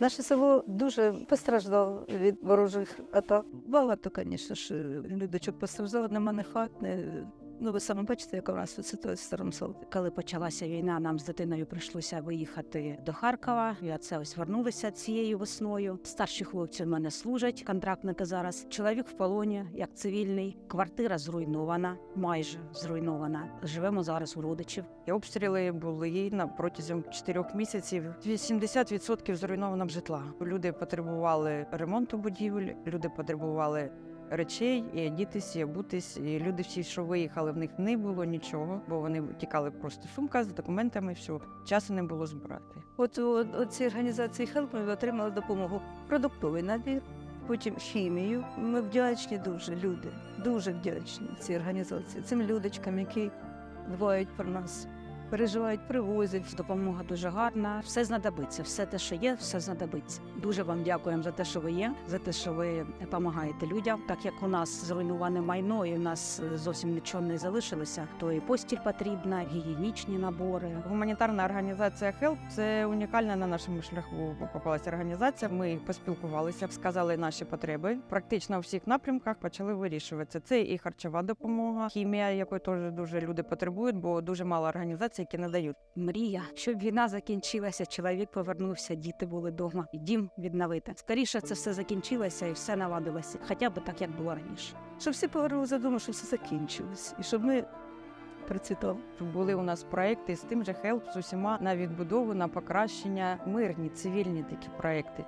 Наше село дуже постраждало від ворожих атак. Багато, звісно ж, людочок постраждало, нема не хат, не... Ну, ви саме бачите, яка у нас в старому. Коли почалася війна, нам з дитиною прийшлося виїхати до Харкова. Я це ось вернулася цією весною. Старші хлопці в мене служать, контрактники зараз. Чоловік в полоні, як цивільний. Квартира зруйнована, майже зруйнована. Живемо зараз у родичів. І обстріли були на протязі чотирьох місяців. 80% зруйновано житла. Люди потребували ремонту будівель, люди потребували речей, і одітись, і обутись. І люди всі, що виїхали, в них не було нічого, бо вони тікали просто сумка з документами. все. часу не було збирати. От у цій організації Help ми отримали допомогу продуктовий набір, потім хімію. Ми вдячні дуже люди, дуже вдячні цій організації, цим людочкам, які дбають про нас, переживають, привозять. Допомога дуже гарна. Все знадобиться, все те, що є, все знадобиться. Дуже вам дякуємо за те, що ви є, за те, що ви допомагаєте людям. Так як у нас зруйноване майно, і у нас е, зовсім нічого не залишилося, то і постіль потрібна, гігієнічні набори. Гуманітарна організація HELP – це унікальна на нашому шляху попалася організація. Ми поспілкувалися, сказали наші потреби. Практично у всіх напрямках почали вирішуватися. Це і харчова допомога, хімія, якої теж дуже люди потребують, бо дуже мало організацій, які надають. Мрія, щоб війна закінчилася, чоловік повернувся, діти були вдома, і дім відновити. Скоріше це все закінчилося і все наладилося, хоча б так, як було раніше. Щоб всі повернулися додому, щоб все закінчилось, і щоб ми процвітали. Були у нас проекти з тим же HELP, з усіма на відбудову, на покращення, мирні, цивільні такі проекти.